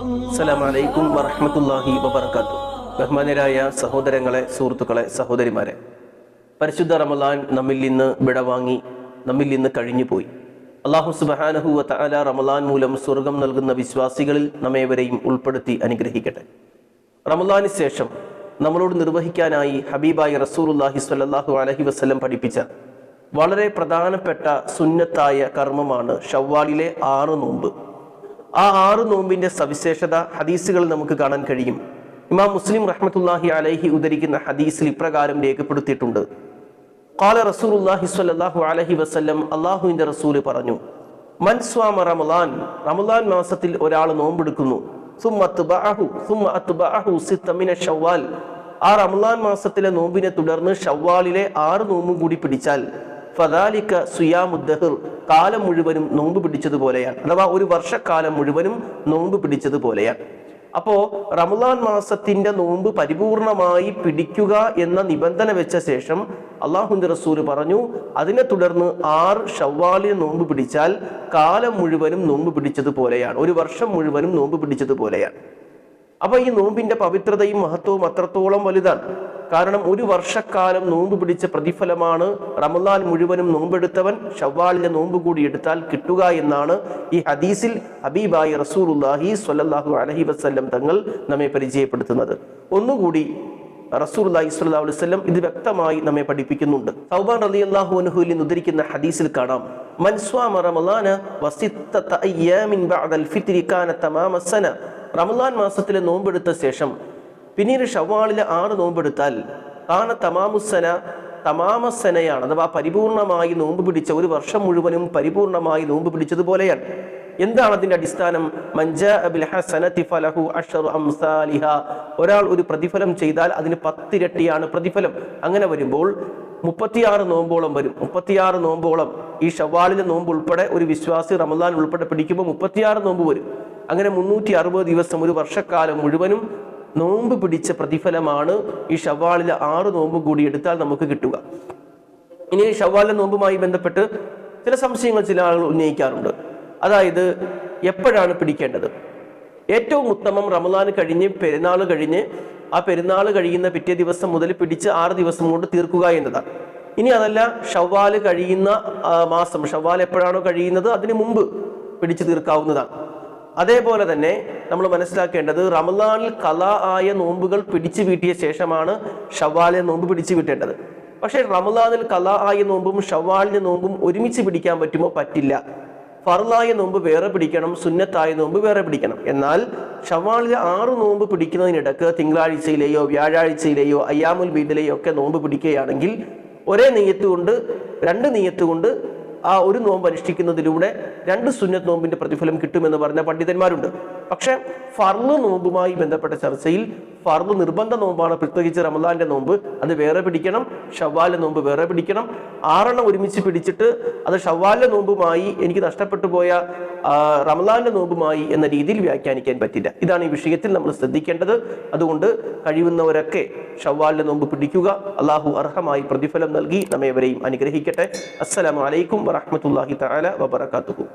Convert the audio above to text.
അസ്സലാമു അലൈക്കും വറഹ്മത്തുള്ളാഹി വബർക്കാത്തു ബഹുമാനരായ സഹോദരങ്ങളെ സുഹൃത്തുക്കളെ സഹോദരിമാരെ പരിശുദ്ധ റമലാൻ നമ്മിൽ നിന്ന് വിടവാങ്ങി നമ്മിൽ നിന്ന് കഴിഞ്ഞു പോയി അള്ളാഹു സുബാനഹു വതആല റമലാൻ മൂലം സ്വർഗം നൽകുന്ന വിശ്വാസികളിൽ നമ്മേവരെയും ഉൾപ്പെടുത്തി അനുഗ്രഹിക്കട്ടെ. റമലാന് ശേഷം നമ്മളോട് നിർവഹിക്കാനായി ഹബീബായി റസൂലുള്ളാഹി സ്വല്ലല്ലാഹു അലഹി വസ്ലം പഠിപ്പിച്ച വളരെ പ്രധാനപ്പെട്ട സുന്നത്തായ കർമ്മമാണ് ഷവ്വാലിലെ ആറ് നോമ്പ്. ആ ആറ് നോമ്പിന്റെ സവിശേഷത ഹദീസുകൾ നമുക്ക് കാണാൻ കഴിയും. ഇമാം മുസ്ലിം റഹ്മത്തുല്ലാഹി അലൈഹി ഉദ്ധരിക്കുന്ന ഹദീസിൽ ഇപ്രകാരം രേഖപ്പെടുത്തിയിട്ടുണ്ട്. കാല റസൂലുള്ളാഹി സ്വല്ലല്ലാഹു അലൈഹി വസല്ലം അള്ളാഹുവിന്റെ റസൂൽ പറഞ്ഞു മൻസ്വാമ സ്വാമ റമലാൻ റമളാൻ മാസത്തിൽ ഒരാൾ നോമ്പെടുക്കുന്നു. ആ റമലാൻ മാസത്തിലെ നോമ്പിനെ തുടർന്ന് ഷവ്വാലിലെ ആറ് നോമ്പും കൂടി പിടിച്ചാൽ കാലം മുഴുവനും നോമ്പ് പിടിച്ചതുപോലെയാണ്. അഥവാ ഒരു വർഷക്കാലം മുഴുവനും നോമ്പ് പിടിച്ചതുപോലെയാണ്. അപ്പോ റമദാൻ മാസത്തിന്റെ നോമ്പ് പരിപൂർണമായി പിടിക്കുക എന്ന നിബന്ധന വെച്ച ശേഷം അള്ളാഹുന്റെ റസൂൽ പറഞ്ഞു അതിനെ തുടർന്ന് ആറ് ഷവ്വാലിന് നോമ്പ് പിടിച്ചാൽ കാലം മുഴുവനും നോമ്പ് പിടിച്ചതുപോലെയാണ്. ഒരു വർഷം മുഴുവനും നോമ്പ് പിടിച്ചതുപോലെയാണ്. അപ്പൊ ഈ നോമ്പിന്റെ പവിത്രതയും മഹത്വവും അത്രത്തോളം വലുതാണ്. കാരണം ഒരു വർഷക്കാലം നോമ്പ് പിടിച്ച പ്രതിഫലമാണ് റമദാൻ മുഴുവനും നോമ്പെടുത്തവൻ ഷവ്വാളിന്റെ നോമ്പ് കൂടി എടുത്താൽ കിട്ടുക എന്നാണ് ഈ ഹദീസിൽ ഹബീബായി റസൂർഹി സ്വല്ലല്ലാഹു അലഹി വസ്ല്ലം തങ്ങൾ നമ്മെ പരിചയപ്പെടുത്തുന്നത്. ഒന്നുകൂടി സ്വല്ലല്ലാഹു അലൈഹി വസല്ലം ഇത് വ്യക്തമായി നമ്മെ പഠിപ്പിക്കുന്നുണ്ട്. സൗബാൻ റളിയല്ലാഹു അൻഹുവിൽ നിന്ന് ഉദ്ധരിക്കുന്ന ഹദീസിൽ കാണാം. മൻ സ്വാമ റമളാന വസിത്തത അയ്യാമിൻ ബഅദൽ ഫിത്രി കാന തമാമ സന. റമളാൻ മാസത്തിലെ നോമ്പെടുത്ത ശേഷം പിന്നീട് ഷവ്വാളിലെ ആറ് നോമ്പെടുത്താൽ കാന തമാമുസന തമാമസനയാണ് അഥവാ പരിപൂർണമായി നോമ്പ് പിടിച്ച ഒരു വർഷം മുഴുവനും പരിപൂർണമായി നോമ്പ് പിടിച്ചതുപോലെയാണ് എന്താണ് അതിന്റെ അടിസ്ഥാനം? ഒരാൾ ഒരു പ്രതിഫലം ചെയ്താൽ അതിന് പത്തിരട്ടിയാണ് പ്രതിഫലം. അങ്ങനെ വരുമ്പോൾ മുപ്പത്തിയാറ് നോമ്പോളം വരും. മുപ്പത്തിയാറ് നോമ്പോളം ഈ ഷവ്വാളിലെ നോമ്പ് ഉൾപ്പെടെ ഒരു വിശ്വാസി റമദാൻ ഉൾപ്പെടെ പിടിക്കുമ്പോൾ മുപ്പത്തിയാറ് നോമ്പ് വരും. അങ്ങനെ മുന്നൂറ്റി അറുപത് ദിവസം ഒരു വർഷക്കാലം മുഴുവനും നോമ്പ് പിടിച്ച പ്രതിഫലമാണ് ഈ ഷവാളിലെ ആറ് നോമ്പ് കൂടി എടുത്താൽ നമുക്ക് കിട്ടുക. ഇനി ഷവാലിലെ നോമ്പുമായി ബന്ധപ്പെട്ട് ചില സംശയങ്ങൾ ചില ആളുകൾ ഉന്നയിക്കാറുണ്ട്. അതായത് എപ്പോഴാണ് പിടിക്കേണ്ടത്? ഏറ്റവും ഉത്തമം റമദാൻ കഴിഞ്ഞ് പെരുന്നാൾ കഴിഞ്ഞ് ആ പെരുന്നാൾ കഴിയുന്ന പിറ്റേ ദിവസം മുതൽ പിടിച്ച് ആറ് ദിവസം കൊണ്ട് തീർക്കുക എന്നതാണ്. ഇനി അതല്ല ഷവ്വാൽ കഴിയുന്ന മാസം ഷവ്വാൽ എപ്പോഴാണോ കഴിയുന്നത് അതിന് മുമ്പ് പിടിച്ചു തീർക്കാവുന്നതാണ്. അതേപോലെ തന്നെ നമ്മൾ മനസ്സിലാക്കേണ്ടത് റമദാനിൽ കല ആയ നോമ്പുകൾ പിടിച്ചു വീട്ടിയ ശേഷമാണ് ഷവാലിലെ നോമ്പ് പിടിച്ചു വീട്ടേണ്ടത്. പക്ഷേ റമദാനിൽ കല ആയ നോമ്പും ഷവ്വാലിന്റെ നോമ്പും ഒരുമിച്ച് പിടിക്കാൻ പറ്റുമോ? പറ്റില്ല. ഫർലായ നോമ്പ് വേറെ പിടിക്കണം സുന്നത്തായ നോമ്പ് വേറെ പിടിക്കണം. എന്നാൽ ഷവാളിലെ ആറ് നോമ്പ് പിടിക്കുന്നതിനിടക്ക് തിങ്കളാഴ്ചയിലെയോ വ്യാഴാഴ്ചയിലെയോ അയ്യാമുൽ ബീദിലെയോ ഒക്കെ നോമ്പ് പിടിക്കുകയാണെങ്കിൽ ഒരേ നെയ്യത്ത് കൊണ്ട് രണ്ട് നെയ്യത്ത് കൊണ്ട് ആ ഒരു നോമ്പ് അനുഷ്ഠിക്കുന്നതിലൂടെ രണ്ട് സുന്നത്ത് നോമ്പിന്റെ പ്രതിഫലം കിട്ടുമെന്ന് പറഞ്ഞ പണ്ഡിതന്മാരുണ്ട്. പക്ഷെ ഫർൾ നോമ്പുമായി ബന്ധപ്പെട്ട ചർച്ചയിൽ ഫർൾ നിർബന്ധ നോമ്പാണ്. പ്രത്യേകിച്ച് റമദാന്റെ നോമ്പ് അത് വേറെ പിടിക്കണം ഷവ്വാലിന്റെ നോമ്പ് വേറെ പിടിക്കണം. ആറെണ്ണം ഒരുമിച്ച് പിടിച്ചിട്ട് അത് ഷവ്വാലിന്റെ നോമ്പുമായി എനിക്ക് നഷ്ടപ്പെട്ടു പോയ റമദാന്റെ നോമ്പുമായി എന്ന രീതിയിൽ വ്യാഖ്യാനിക്കാൻ പറ്റില്ല. ഇതാണ് ഈ വിഷയത്തിൽ നമ്മൾ ശ്രദ്ധിക്കേണ്ടത്. അതുകൊണ്ട് കഴിയുന്നവരൊക്കെ ഷവ്വാലിന്റെ നോമ്പ് പിടിക്കുക. അള്ളാഹു അർഹമായി പ്രതിഫലം നൽകി നമ്മേവരെയും അനുഗ്രഹിക്കട്ടെ. അസ്സലാമു അലൈക്കും വറഹ്മത്തുള്ളാഹി തആല വബറകാതുഹു.